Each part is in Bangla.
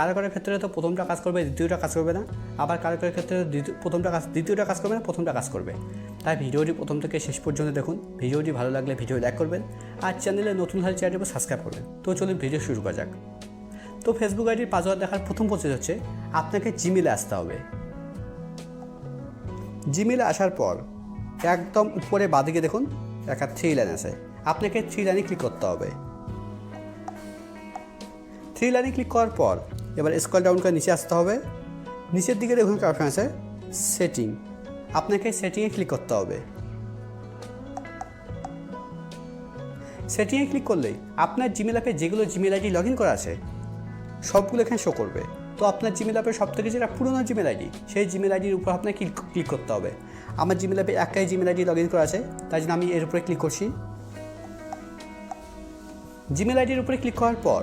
কারও কারোর ক্ষেত্রে তো প্রথমটা কাজ করবে, দ্বিতীয়টা কাজ করবে না। আবার কারও কারোর ক্ষেত্রে প্রথমটা কাজ, দ্বিতীয়টা কাজ করবে না, প্রথমটা কাজ করবে। তাই ভিডিওটি প্রথম থেকে শেষ পর্যন্ত দেখুন। ভিডিওটি ভালো লাগলে ভিডিও লাইক করবেন আর চ্যানেলে নতুন হলে চ্যানেলটি সাবস্ক্রাইব করবেন। তো চলুন ভিডিও শুরু করা যাক। তো ফেসবুক আইডির পাসওয়ার্ড দেখার প্রথম প্রসেস হচ্ছে, আপনাকে জিমেলে আসতে হবে। জিমেলে আসার পর একদম উপরে বাদিকে দেখুন, একটা থ্রি লাইন আছে। আপনাকে থ্রি লাইনে ক্লিক করতে হবে। থ্রি লাইনে ক্লিক করার পর এবার স্কল ডাউন করে নিচে আসতে হবে। নিচের দিকে দেখুন একটা অপশন আছে সেটিং আপনাকে সেটিংয়ে ক্লিক করতে হবে। সেটিংয়ে ক্লিক করলেই আপনার জিমেল অ্যাপে যেগুলো জিমেল আইডি লগ ইন করা আছে, সবগুলো এখানে শো করবে। তো আপনার জিমেল অ্যাপের সব থেকে যেটা পুরোনো জিমেল আইডি সেই জিমেল আইডির উপর আপনাকে ক্লিক ক্লিক করতে হবে। আমার জিমেল অ্যাপে একটাই জিমেল আইডি লগ ইন করা আছে, তাই জন্য আমি এর উপরে ক্লিক করছি। জিমেল আইডির উপরে ক্লিক করার পর,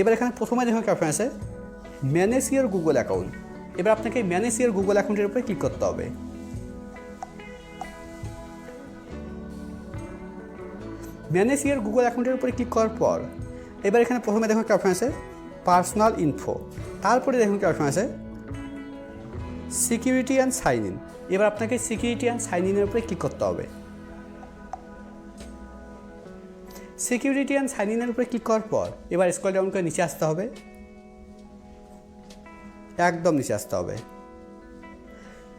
এবার এখানে প্রথমে দেখুন একটা অপশন আছে ম্যানেজ ইয়ার গুগল অ্যাকাউন্ট এবার আপনাকে ম্যানেজ ইয়ার গুগল অ্যাকাউন্টের উপরে ক্লিক করতে হবে। ম্যানেজ ইয়ার গুগল অ্যাকাউন্টের উপরে ক্লিক করার পর, এবার এখানে প্রথমে দেখুন একটা অপশন আছে পার্সোনাল ইনফো তারপরে দেখুন একটা অপশন আছে সিকিউরিটি অ্যান্ড সাইন ইন এবার আপনাকে সিকিউরিটি অ্যান্ড সাইন ইনের উপরে ক্লিক করতে হবে। সিকিউরিটি অ্যান্ড সাইন ইনের উপরে ক্লিক করার পর, এবার স্কল ডাউন করে নিচে আসতে হবে। একদম নিচে আসতে হবে।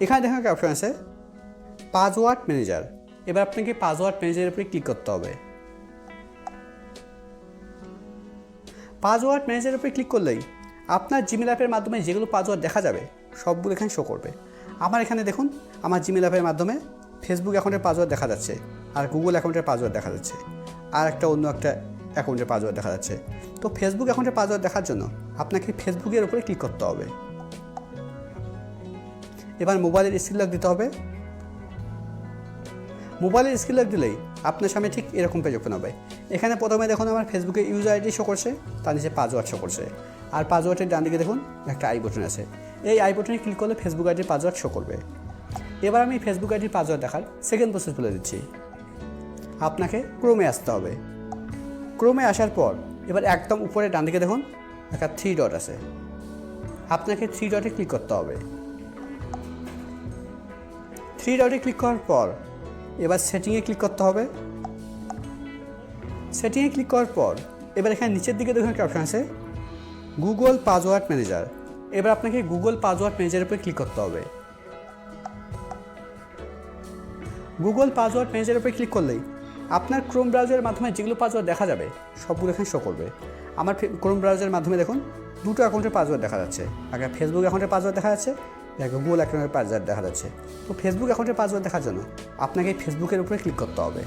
এখানে দেখুন একটা আছে পাসওয়ার্ড ম্যানেজার এবার আপনাকে পাসওয়ার্ড ম্যানেজারের উপরে ক্লিক করতে হবে। পাসওয়ার্ড ম্যানেজারের উপরে ক্লিক করলেই আপনার জিমেল অ্যাপের মাধ্যমে যেগুলো পাসওয়ার্ড দেখা যাবে, সবগুলো এখানে শো করবে। আমার এখানে দেখুন, আমার জিমেল অ্যাপের মাধ্যমে ফেসবুক অ্যাকাউন্টের পাসওয়ার্ড দেখা যাচ্ছে আর গুগল অ্যাকাউন্টের পাসওয়ার্ড দেখা যাচ্ছে আর একটা অন্য একটা অ্যাকাউন্টের পাসওয়ার্ড দেখা যাচ্ছে। তো ফেসবুক অ্যাকাউন্টের পাসওয়ার্ড দেখার জন্য আপনাকে ফেসবুকের উপরে ক্লিক করতে হবে। এবার মোবাইলের স্ক্রিন লক দিতে হবে। মোবাইলের স্ক্রিন লক দিলেই আপনার সামনে ঠিক এরকম পেজ ওপেন হবে। এখানে প্রথমে দেখুন আমার ফেসবুকে ইউজার আইডি শো করছে, তার নিচে পাসওয়ার্ড শো করছে। আর পাসওয়ার্ডের ডান দিকে দেখুন, একটা আই বটন আছে। এই আই বটনে ক্লিক করলে ফেসবুক আইডির পাসওয়ার্ড শো করবে। এবার আমি ফেসবুক আইডির পাসওয়ার্ড দেখার সেকেন্ড প্রসেস বলে দিচ্ছি। আপনাকে ক্রোমে আসতে হবে। ক্রোমে আসার পর এবার একদম উপরে ডান দিকে দেখুন, একটা থ্রি ডট আছে। আপনাকে থ্রি ডটে ক্লিক করতে হবে। থ্রি ডটে ক্লিক করার পর, এবার সেটিংয়ে ক্লিক করতে হবে। সেটিংয়ে ক্লিক করার পর, এবার এখানে নিচের দিকে দেখুন একটা অপশন আছে গুগল পাসওয়ার্ড ম্যানেজার এবার আপনাকে গুগল পাসওয়ার্ড ম্যানেজারের উপরে ক্লিক করতে হবে। গুগল পাসওয়ার্ড ম্যানেজারের উপরে ক্লিক করলেই আপনার ক্রোম ব্রাউজারের মাধ্যমে যেগুলো পাসওয়ার্ড দেখা যাবে, সবগুলো এখানে শো করবে। আমার ক্রোম ব্রাউজারের মাধ্যমে দেখুন, দুটো অ্যাকাউন্টের পাসওয়ার্ড দেখা যাচ্ছে। আগে ফেসবুক অ্যাকাউন্টের পাসওয়ার্ড দেখা যাচ্ছে এক গুগল অ্যাকাউন্টের পাসওয়ার্ড দেখা যাচ্ছে। তো ফেসবুক অ্যাকাউন্টের পাসওয়ার্ড দেখার জন্য আপনাকে ফেসবুকের উপরে ক্লিক করতে হবে।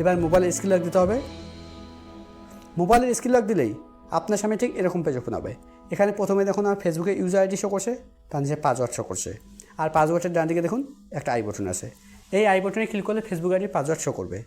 এবার মোবাইলের স্ক্রিন লক দিতে হবে। মোবাইলের স্ক্রিন লক দিলেই আপনার সামনে ঠিক এরকম পেজ ওপেন হবে। এখানে প্রথমে দেখুন, আমার ফেসবুকে ইউজার আইডি শো করছে, তার নিচে পাসওয়ার্ড শো করছে। আর পাসওয়ার্ডের ডান দিকে দেখুন, একটা আই বটন আছে। এই আই বটনে ক্লিক করলে ফেসবুক আইডির পাসওয়ার্ড শো করবে।